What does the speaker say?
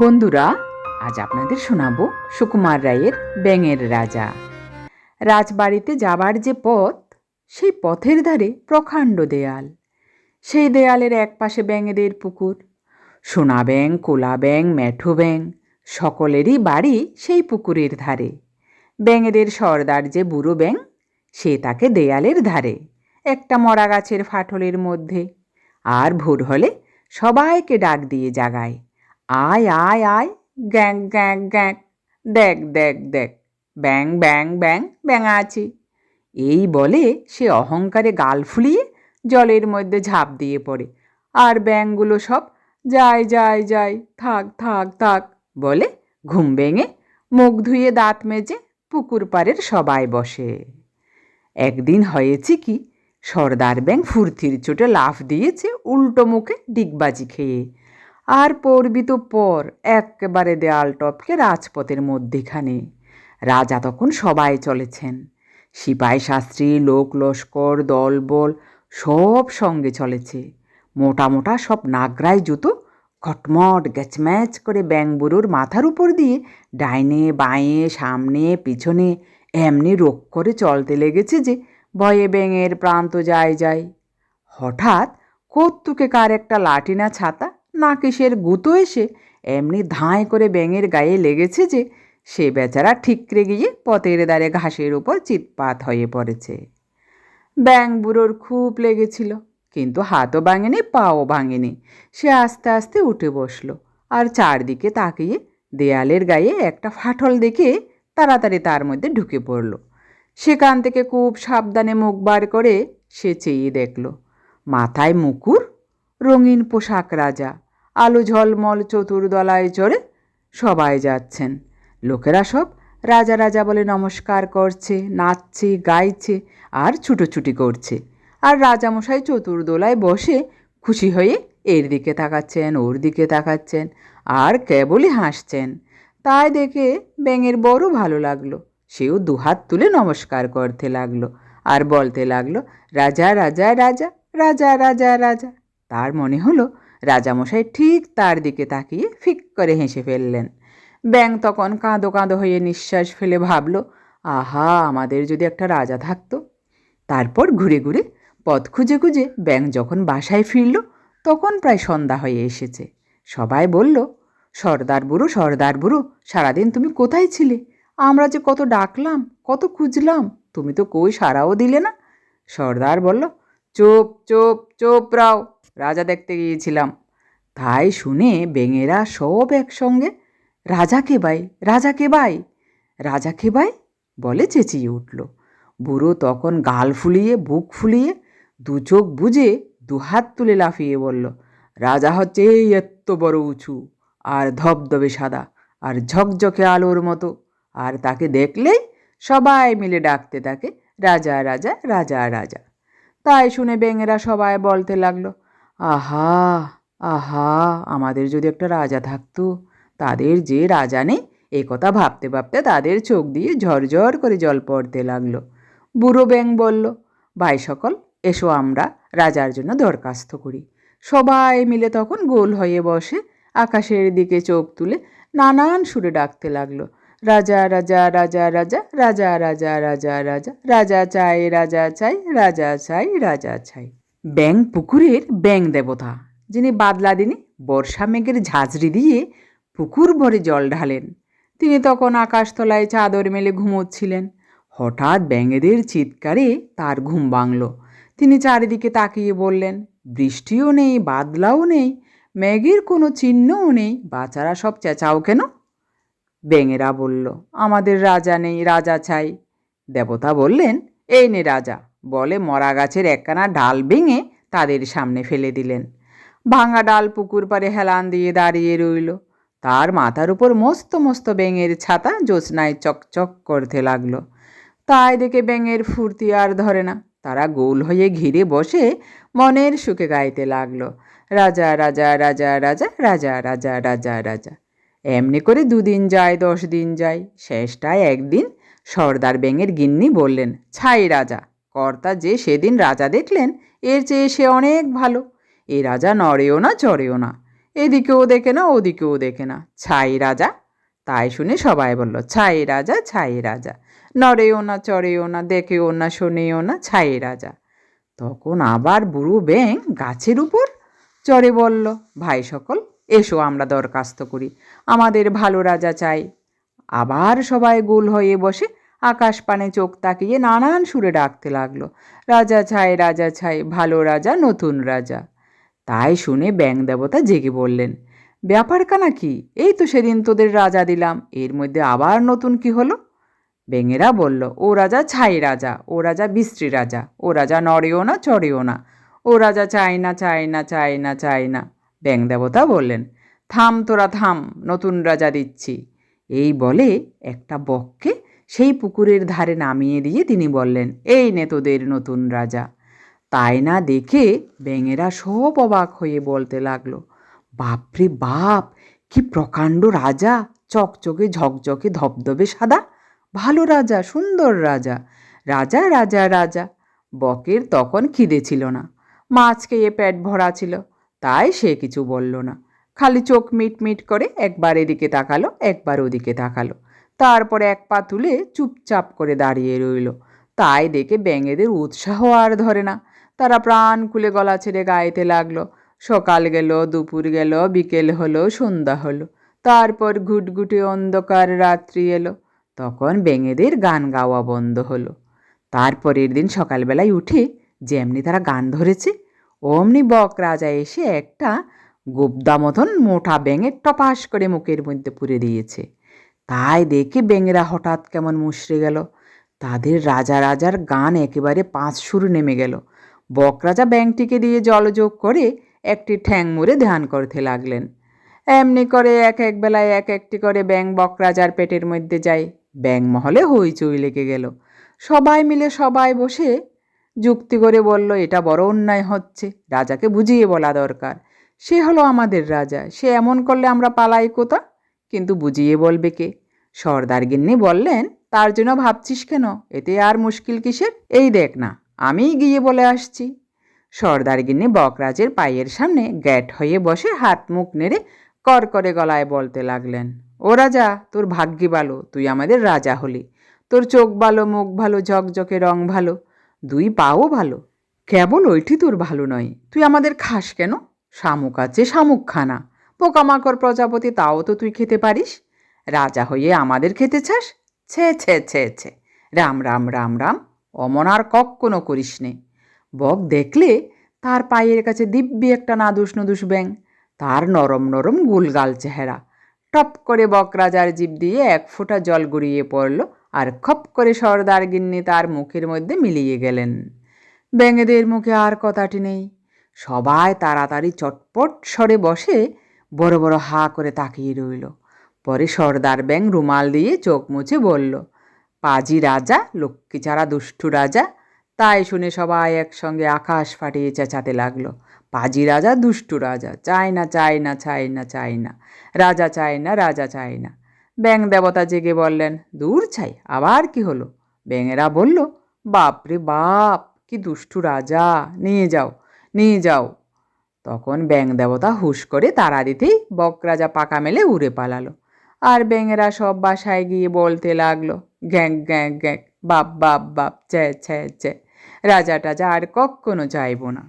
বন্ধুরা, আজ আপনাদের শোনাবো সুকুমার রায়ের ব্যাঙের রাজা। রাজবাড়িতে যাবার যে পথ, সেই পথের ধারে প্রকাণ্ড দেয়াল। সেই দেয়ালের এক পাশে ব্যাঙেদের পুকুর। সোনা ব্যাং কোলা ব্যাং ম্যাঠো ব্যাং সকলেরই বাড়ি সেই পুকুরের ধারে। ব্যাঙেদের সর্দার যে বুড়ো ব্যাং সে তাকে দেয়ালের ধারে, একটা মরা গাছের ফাটলের মধ্যে। আর ভোর হলে সবাইকে ডাক দিয়ে জাগায়। আয় আয় আয়, গ্যাং গ্যাং গ্যাং। দেখ দেখ দেখ। ব্যাং ব্যাং ব্যাং, ব্যাঙা আছি। এই বলে সে অহংকারে গাল ফুলিয়ে জলের মধ্যে ঝাঁপ দিয়ে পড়ে। আর ব্যাঙগুলো সব যায় যায় যায়, থাক থাক থাক বলে ঘুম ভেঙে মুখ ধুয়ে দাঁত মেজে পুকুর পাড়ের সবাই বসে। একদিন হয়েছে কি, সর্দার ব্যাং ফুর্তির চোটে লাফ দিয়েছে উল্টো মুখে ডিগবাজি খেয়ে। আর পড়বি তো পর একেবারে দেয়াল টপকে রাজপথের মধ্যেখানে। রাজা তখন সবাই চলেছেন। সিপাই শাস্ত্রী, লোক লস্কর, দলবল সব সঙ্গে চলেছে। মোটা মোটা সব নাগরাই জুতো খটমট গ্যাচম্যাচ করে ব্যাংবুরুর মাথার উপর দিয়ে ডাইনে, বাঁয়ে, সামনে, পিছনে এমনি রোগ করে চলতে লেগেছে যে ভয়ে ব্যাঙের প্রান্ত যায় যায়। হঠাৎ কত্তুকে কার একটা লাঠি না ছাতা না কিসের গুঁতো এসে এমনি ধাঁয় করে ব্যাঙের গায়ে লেগেছে যে সে বেচারা ঠিকরে গিয়ে পথের দ্বারে ঘাসের উপর চিৎপাত হয়ে পড়েছে। ব্যাং বুড়োর খুব লেগেছিল, কিন্তু হাতও ভাঙেনি, পাও ভাঙেনি। সে আস্তে আস্তে উঠে বসল আর চারদিকে তাকিয়ে দেয়ালের গায়ে একটা ফাটল দেখে তাড়াতাড়ি তার মধ্যে ঢুকে পড়ল। সেখান থেকে খুব সাবধানে মুখ বার করে সে চেয়ে দেখল, মাথায় মুকুর রঙিন পোশাক রাজা। আলো ঝলমল চতুর্দলায় চড়ে সবাই যাচ্ছেন। লোকেরা সব রাজা রাজা বলে নমস্কার করছে, নাচছে, গাইছে আর ছুটোছুটি করছে। আর রাজামশাই চতুর্দোলায় বসে খুশি হয়ে এর দিকে তাকাচ্ছেন, ওর দিকে তাকাচ্ছেন আর কেবলই হাসছেন। তাই দেখে ব্যাঙের বড় ভালো লাগল। সেও দুহাত তুলে নমস্কার করতে লাগল আর বলতে লাগল, রাজা রাজা রাজা রাজা রাজা রাজা তার মনে হলো রাজামশাই ঠিক তার দিকে তাকিয়ে ফিক করে হেসে ফেললেন। ব্যাং তখন কাঁদো কাঁদো হয়ে নিঃশ্বাস ফেলে ভাবল, আহা, আমাদের যদি একটা রাজা থাকতো? তারপর ঘুরে ঘুরে পথ খুঁজে খুঁজে ব্যাং যখন বাসায় ফিরল, তখন প্রায় সন্ধ্যা হয়ে এসেছে। সবাই বলল, সর্দার বুড়ো সর্দার বুড়ো, সারাদিন তুমি কোথায় ছিলে? আমরা যে কত ডাকলাম, কত খুঁজলাম, তুমি তো কই সারাও দিলে না? সর্দার বলল, চোপ চোপ চোপ রাও রাজা দেখতে গিয়েছিলাম। তাই শুনে বেঙেরা সব একসঙ্গে, রাজা কে বাই? রাজা কে বাই? রাজা কে বাই? বলে চেঁচিয়ে উঠল। বুড়ো তখন গাল ফুলিয়ে, বুক ফুলিয়ে, দু চোখ বুঝে দুহাত তুলে লাফিয়ে বলল, রাজা হচ্ছে এই এত্ত বড় উঁচু, আর ধবধবে সাদা, আর ঝকঝকে আলোর মতো, আর তাকে দেখলেই সবাই মিলে ডাকতে তাকে রাজা রাজা রাজা রাজা। তাই শুনে বেঙেরা সবাই বলতে লাগল আহা আহা, আমাদের যদি একটা রাজা থাকতো, তাদের যে রাজা নেই, এ কথা ভাবতে ভাবতে তাদের চোখ দিয়ে ঝরঝর করে জল পড়তে লাগল। বুড়ো ব্যাং বলল, ভাই সকল, এসো আমরা রাজার জন্য দরখাস্ত করি। সবাই মিলে তখন গোল হয়ে বসে আকাশের দিকে চোখ তুলে নানান সুরে ডাকতে লাগল, রাজা রাজা রাজা রাজা রাজা রাজা রাজা রাজা রাজা চাই রাজা চাই রাজা চাই রাজা চাই। ব্যাং পুকুরের ব্যাং দেবতা, যিনি বাদলা দিনে বর্ষা মেঘের ঝাঁঝরি দিয়ে পুকুর ভরে জল ঢালেন। তিনি তখন আকাশতলায় চাদর মেলে ঘুমোচ্ছিলেন। হঠাৎ ব্যাঙেদের চিৎকারে তার ঘুম ভাঙল। তিনি চারিদিকে তাকিয়ে বললেন, বৃষ্টিও নেই, বাদলাও নেই ম্যাগের কোনো চিহ্নও নেই বাচ্চারা সব চেঁচাও কেন? ব্যাঙেরা বলল, আমাদের রাজা নেই, রাজা চাই। দেবতা বললেন, এই নে রাজা বলে মরা গাছের একখানা ডাল ভেঙে তাদের সামনে ফেলে দিলেন। ভাঙা ডাল পুকুর পাড়ে হেলান দিয়ে দাঁড়িয়ে রইল। তার মাথার উপর মস্ত মস্ত ব্যাঙের ছাতা জ্যোৎস্নায় চকচক করতে লাগল। তাই দেখে ব্যাঙের ফুর্তি আর ধরে না। তারা গোল হয়ে ঘিরে বসে মনের সুখে গাইতে লাগল। রাজা রাজা রাজা রাজা রাজা রাজা রাজা রাজা। এমনি করে দুদিন যায়, দশ দিন যায়। শেষটায় একদিন সর্দার ব্যাঙের গিন্নি বললেন, ছাই রাজা কর্তা যে সেদিন রাজা দেখলেন, এর চেয়ে সে অনেক ভালো। এ রাজা নড়েও না, চড়েও না। এদিকেও দেখে না, ওদিকেও দেখে না। ছাই রাজা? তাই শুনে সবাই বলল, ছাই রাজা ছাই রাজা। নড়েও না, চড়েও না, দেখেও না, শোনেও না, ছাই রাজা। তখন আবার বুড়ো ব্যাং গাছের উপর চড়ে বলল, ভাই সকল, এসো আমরা দরখাস্ত করি। আমাদের ভালো রাজা চাই। আবার সবাই গোল হয়ে বসে আকাশ পানে চোখ তাকিয়ে নানান সুরে ডাকতে লাগল। রাজা ছাই রাজা ছাই, ভালো রাজা, নতুন রাজা। তাই শুনে ব্যাং দেবতা জেগে বললেন ব্যাপার কানা কি? এই তো সেদিন তোদের রাজা দিলাম, এর মধ্যে আবার নতুন কি হলো? ব্যাঙেরা বলল, ও রাজা ছাই রাজা, ও রাজা বিশ্রী রাজা, ও রাজা নড়েও না, চড়েও না, ও রাজা চাই না চাই না চাই না চাই না। ব্যাং দেবতা বললেন, থাম তোরা, থাম, নতুন রাজা দিচ্ছি। এই বলে একটা বককে সেই পুকুরের ধারে নামিয়ে দিয়ে তিনি বললেন, এই নে তোদের নতুন রাজা। তাই না দেখে ব্যাঙেরা সব অবাক হয়ে বলতে লাগল, বাপরে বাপ, কি প্রকাণ্ড রাজা! চকচকে, ঝকঝকে, ধবধবে সাদা। ভালো রাজা, সুন্দর রাজা। রাজা রাজা রাজা। বকের তখন খিদে ছিল না। মাছ খেয়ে পেট ভরা ছিল, তাই সে কিছু বলল না। খালি চোখ মিট মিট করে একবার এদিকে তাকালো, একবার ওদিকে তাকালো। তারপরে এক পা তুলে চুপচাপ করে দাঁড়িয়ে রইল। তাই দেখে ব্যাঙেদের উৎসাহ আর ধরে না। তারা প্রাণ খুলে গলা ছেড়ে গাইতে লাগল। সকাল গেল, দুপুর গেল, বিকেল হলো, সন্ধ্যা হলো। তারপর ঘুটঘুটে অন্ধকার রাত্রি এলো। তখন বেঙেদের গান গাওয়া বন্ধ হলো। তারপরের দিন সকালবেলায় উঠে যেমনি তারা গান ধরেছে, অমনি বক রাজা এসে একটা গোবদা মতন মোটা ব্যাঙের টপাস করে মুখের মধ্যে পুরে দিয়েছে। তাই দেখে ব্যাঙেরা হঠাৎ কেমন মুশড়ে গেল। তাদের রাজা রাজার গান একেবারে পাঁচ সুর নেমে গেল। বকরাজা ব্যাংটিকে দিয়ে জলযোগ করে একটি ঠ্যাং মুড়ে ধ্যান করতে লাগলেন। এমনি করে এক এক বেলায় এক একটি করে ব্যাং বকরাজার পেটের মধ্যে যায়। ব্যাং মহলে হইচই লেগে গেল। সবাই মিলে সবাই বসে যুক্তি করে বলল, এটা বড় অন্যায় হচ্ছে। রাজাকে বুঝিয়ে বলা দরকার। সে হলো আমাদের রাজা। সে এমন করলে আমরা পালাই কোথা? কিন্তু বুঝিয়ে বলবে কে? সর্দার গিন্নি বললেন, তার জন্য ভাবছিস কেন? এতে আর মুশকিল কিসের? এই দেখ না, আমিই গিয়ে বলে আসছি। সর্দার গিন্নি বকরাজের পায়ের সামনে গ্যাট হয়ে বসে হাত মুখ নেড়ে কর করে গলায় বলতে লাগলেন, ও রাজা, তোর ভাগ্যি ভালো, তুই আমাদের রাজা হলি। তোর চোখ ভালো, মুখ ভালো, ঝকঝকে রং ভালো, দুই পাও ভালো। কেবল ওইটি তোর ভালো নয়, তুই আমাদের খাস কেন? শামুক আছে শামুক খানা পোকামাকড় প্রজাপতি তাও তো তুই খেতে পারিস। রাজা হয়ে আমাদের খেতে চাস? ছে ছে ছে ছে। রাম রাম রাম রাম, অমন আর কখনো করিস নে। বক দেখলে তার পায়ের কাছে দিব্যি একটা নাদুস নুদুস ব্যাং। তার নরম নরম গুলগাল চেহারা। টপ করে বক রাজার জিভ দিয়ে এক ফোঁটা জল গড়িয়ে পড়ল আর খপ করে সর্দার গিন্নি তার মুখের মধ্যে মিলিয়ে গেলেন। ব্যাঙেদের মুখে আর কথাটি নেই। সবাই তাড়াতাড়ি চটপট সরে বসে বড় বড় হা করে তাকিয়ে রইল। পরে সর্দার ব্যাং রুমাল দিয়ে চোখ মুছে বলল, পাজি রাজা, লক্ষ্মী ছাড়া দুষ্টু রাজা? তাই শুনে সবাই একসঙ্গে আকাশ ফাটিয়ে চেঁচাতে লাগল, পাজি রাজা, দুষ্টু রাজা চায় না চায় না চায় না চায় না, রাজা চায় না, রাজা চায় না। ব্যাং দেবতা জেগে বললেন, দূর চাই আবার কি হলো? ব্যাঙেরা বলল, বাপরে বাপ, কি দুষ্টু রাজা, নিয়ে যাও নিয়ে যাও। তখন ব্যাং দেবতা হুশ করে তারা দিতেই বকরাজা পাকা মেলে উড়ে পালালো। আর ব্যাঙেরা সব বাসায় গিয়ে বলতে লাগল, গ্যাং গ্যাং গ্যাং, বাপ বাপ বাপ, চ্যা চ্যা চ্যা। রাজা টাজা আর কখনো চাইব না।